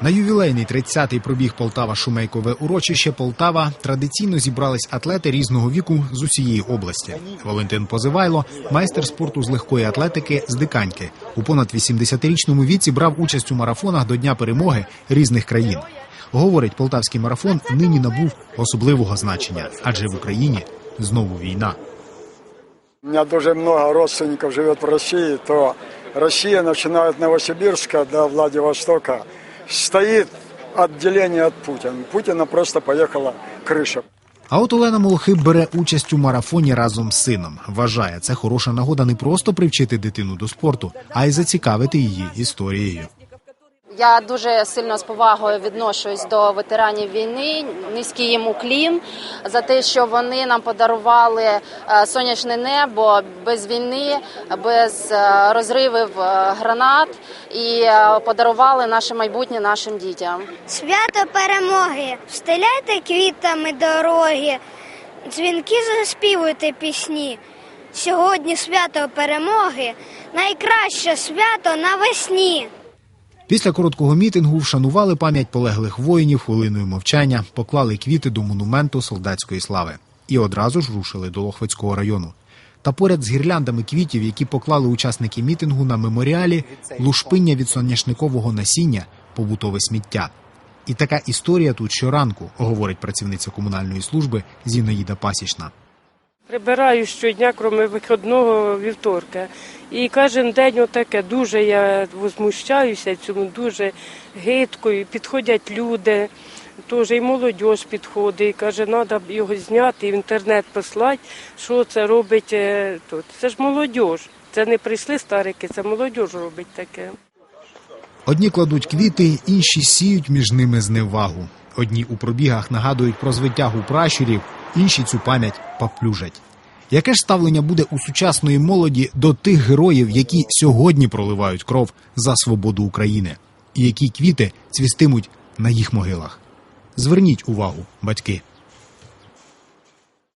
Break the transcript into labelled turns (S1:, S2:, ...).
S1: На ювілейний 30-й пробіг Полтава Шумейкове урочище Полтава традиційно зібрались атлети різного віку з усієї області. Валентин Позивайло, майстер спорту з легкої атлетики з диканьки. У понад 80-річному віці брав участь у марафонах до Дня перемоги різних країн. Говорить, полтавський марафон нині набув особливого значення, адже в Україні знову війна.
S2: У меня дуже много родственников живет в России, то Россия, начиная от Новосибирска до Владивостока, стоит отделение от Путина. Путина просто поехала крыша.
S1: А от Олена Молхи бере участь у марафоні разом з сином. Вважає, це хороша нагода не просто привчити дитину до спорту, а й зацікавити її історією.
S3: Я дуже сильно з повагою відношусь до ветеранів війни. Низький їм уклін за те, що вони нам подарували е, сонячне небо без війни, без е, розривів е, гранат і подарували наше майбутнє нашим дітям.
S4: Свято перемоги, встеляйте квітами дороги, дзвінки заспівуйте пісні. Сьогодні свято перемоги, найкраще свято навесні.
S1: Після короткого мітингу вшанували пам'ять полеглих воїнів хвилиною мовчання, поклали квіти до монументу солдатської слави і одразу ж рушили до Лохвицького району. Та поряд з гірляндами квітів, які поклали учасники мітингу на меморіалі, лушпиння від соняшникового насіння, побутове сміття. І така історія тут щоранку, говорить працівниця комунальної служби Зінаїда Пасічна.
S5: Прибираю щодня, крім вихідного вівторка. І кожен день отаке дуже я возмущаюся цьому, дуже гидко. І Підходять люди, теж і молодь підходить, і каже, треба його зняти і в інтернет послати, що це робить е, тут. Це ж молодь. Це не прийшли старики, це молодь робить таке.
S1: Одні кладуть квіти, інші сіють між ними зневагу. Одні у пробігах нагадують про звитягу пращурів, інші цю пам'ять поплюжать. Яке ж ставлення буде у сучасної молоді до тих героїв, які сьогодні проливають кров за свободу України, і які квіти цвістимуть на їх могилах? Зверніть увагу, батьки.